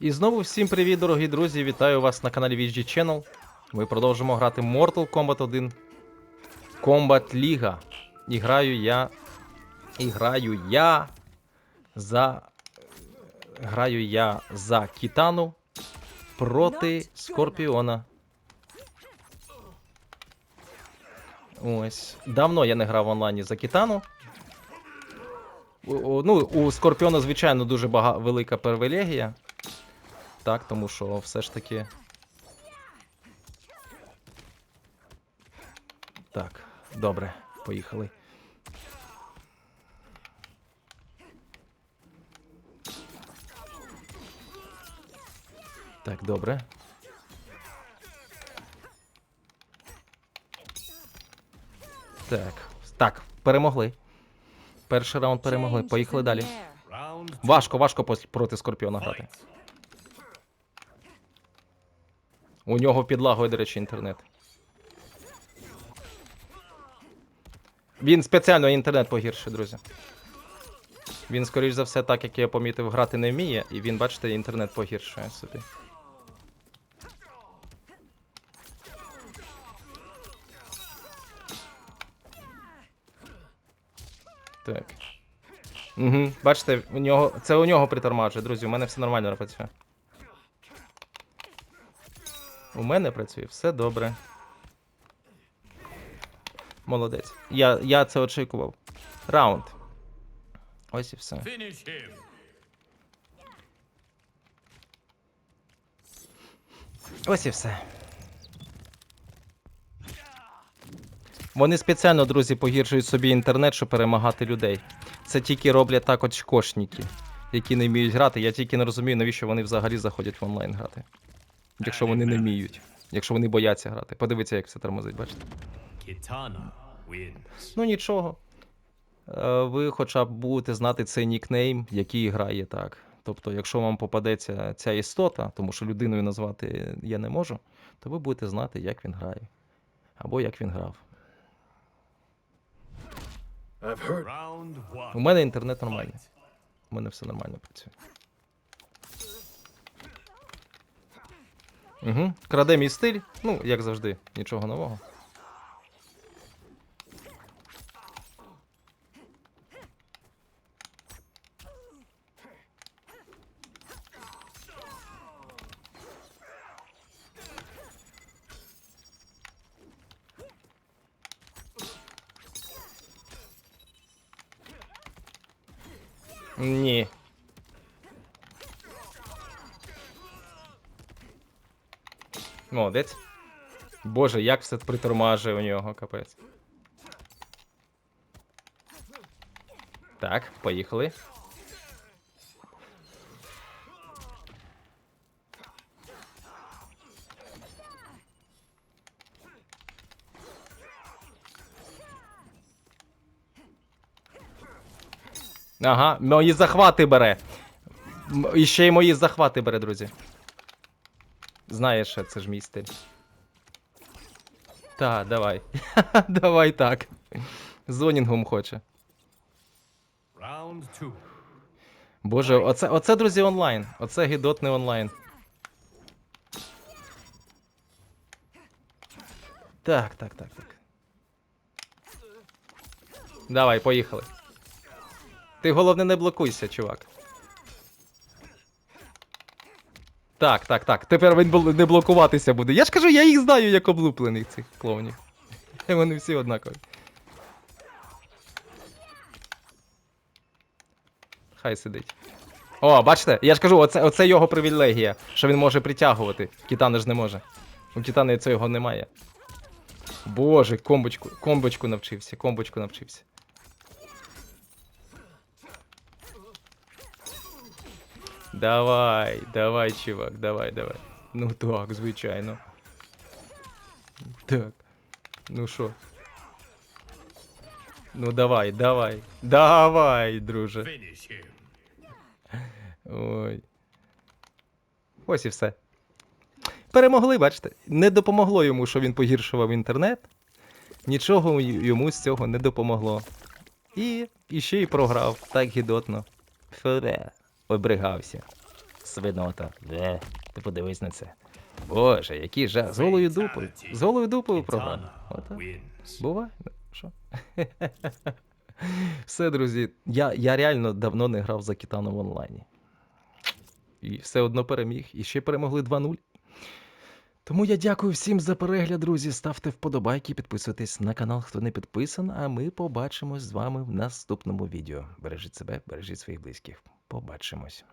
І знову всім привіт, дорогі друзі! Вітаю вас на каналі VG Channel. Ми продовжимо грати Mortal Kombat 1 Combat Liga. І граю я. І граю я за. Граю я за Кітану проти Скорпіона. Ось. Давно я не грав в онлайні за Кітану. Ну, у Скорпіона, звичайно, дуже бага... велика привілегія. Так, тому що все ж таки. Так, добре, поїхали. Так, добре. Так, так, перемогли. Перший раунд перемогли. Поїхали далі. Важко, важко проти Скорпіона грати. У нього підлагує, до речі, інтернет. Він спеціально інтернет погіршує, друзі. Він, скоріш за все, так як я помітив, грати не вміє, і він, бачите, інтернет погіршує собі. Так. Угу. Бачите, у нього. Це у нього притормажує, друзі. У мене все нормально працює. У мене працює все добре. Молодець. Я, я це очікував. Раунд. Ось і все. Ось і все. Вони спеціально, друзі, погіршують собі інтернет, щоб перемагати людей. Це тільки роблять так от шкошники, які не вміють грати. Я тільки не розумію, навіщо вони взагалі заходять в онлайн грати. Якщо вони не вміють. Якщо вони бояться грати. Подивіться, як все тормозить, бачите. Ну нічого. Е, Ви хоча б будете знати цей нікнейм, який грає так. Тобто, якщо вам попадеться ця істота, тому що людиною назвати я не можу, то ви будете знати, як він грає. Або як він грав. Round У мене інтернет нормальний. У мене все нормально працює. Угу. Краде мій стиль. Ну, як завжди, нічого нового. Ні. Молодець. Боже, як все притормажує у нього, капець. Так, поїхали. Ага, мої захвати бере. І ще й мої захвати бере, друзі. Знаєш, це ж мій стиль. Та, давай. давай так. Зонінгом хоче. Боже, оце, оце, друзі, онлайн. Оце гідотний онлайн. Так, так, так, так. Давай, поїхали. Ти головне не блокуйся, чувак. Так, так, так. Тепер він не блокуватися буде. Я ж кажу, я їх знаю як облуплених цих клоунів. Вони всі однакові. Хай сидить. О, бачите, я ж кажу, оце, оце його привілегія, що він може притягувати. Кітана ж не може. У Кітана цього немає. Боже, комбочку, комбочку навчився, комбочку навчився. Давай, давай, чувак, давай, давай. Ну так, звичайно. Так. Ну що? Ну давай, давай. Давай, друже. Ой. Ось і все. Перемогли, бачите. Не допомогло йому, що він погіршував інтернет. Нічого йому з цього не допомогло. І, і й програв так гідотно. Фере. Обригався. Свинота. Де? Ти подивись на це. Боже, який жах. З голою дупою. З голою дупою. Kitana Отак. Буває. Ну, Що? Все, друзі. Я, я реально давно не грав за Кітану в онлайні. І все одно переміг. І ще перемогли 2-0. Тому я дякую всім за перегляд, друзі. Ставте вподобайки, підписуйтесь на канал, хто не підписан, а ми побачимось з вами в наступному відео. Бережіть себе, бережіть своїх близьких. Побачимось.